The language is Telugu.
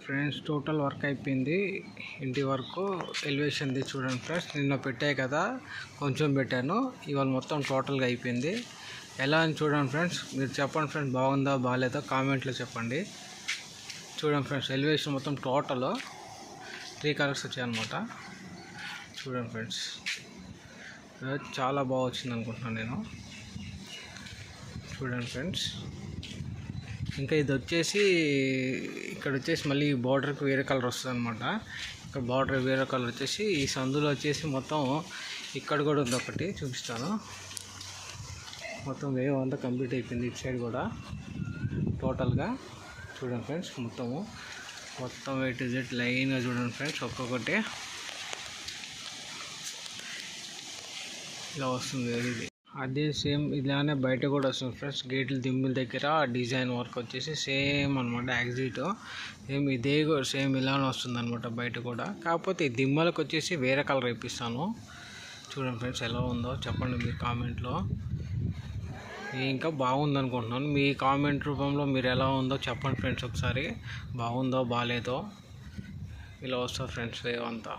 ఫ్రెండ్స్ టోటల్ వర్క్ అయిపోయింది. ఇంటి వరకు ఎలివేషన్ది చూడండి ఫ్రెండ్స్ నిన్న పెట్టాయి కదా కొంచెం పెట్టాను. ఇవాళ మొత్తం టోటల్గా అయిపోయింది. ఎలా అని చూడండి ఫ్రెండ్స్ మీరు చెప్పండి ఫ్రెండ్స్ బాగుందా బాగాలేదా కామెంట్లో చెప్పండి. చూడండి ఫ్రెండ్స్ ఎలివేషన్ మొత్తం టోటల్ త్రీ కలర్స్ వచ్చాయన్నమాట చూడండి ఫ్రెండ్స్ చాలా బాగా వచ్చింది అనుకుంటున్నాను నేను. చూడండి ఫ్రెండ్స్. ఇంకా ఇది వచ్చేసి ఇక్కడ వచ్చేసి మళ్ళీ బార్డర్కి వేరే కలర్ వస్తుంది అనమాట ఇక్కడ బార్డర్ వేరే కలర్ వచ్చేసి ఈ సందులో వచ్చేసి మొత్తం ఇక్కడ కూడా ఉంది ఒకటి చూపిస్తాను. మొత్తం వేవ్ అంతా కంప్లీట్ అయిపోయింది ఇటు సైడ్ కూడా. టోటల్గా చూడండి ఫ్రెండ్స్ మొత్తము. మొత్తం ఏ టు జెడ్ లైన్గా చూడండి ఫ్రెండ్స్ ఒక్కొక్కటి. ఇలా వస్తుంది ఇది. అదే సేమ్ ఇలానే బయట కూడా వస్తుంది ఫ్రెండ్స్. గేట్ల దింపుల దగ్గర డిజైన్ వర్క్ వచ్చేసి సేమ్ అనమాట యాక్సిట్ సేమ్ ఇదే సేమ్ ఇలానే వస్తుంది అనమాట బయట కూడా. కాకపోతే ఈ దిమ్మలకు వచ్చేసి వేరే కలర్ వేపిస్తాను. చూడండి ఫ్రెండ్స్ ఎలా ఉందో చెప్పండి మీ కామెంట్లో. ఇంకా బాగుంది అనుకుంటున్నాను. మీ కామెంట్ రూపంలో మీరు ఎలా ఉందో చెప్పండి ఫ్రెండ్స్ ఒకసారి. బాగుందో బాగాలేదో. ఇలా వస్తుంది ఫ్రెండ్స్ వేవ్ అంతా.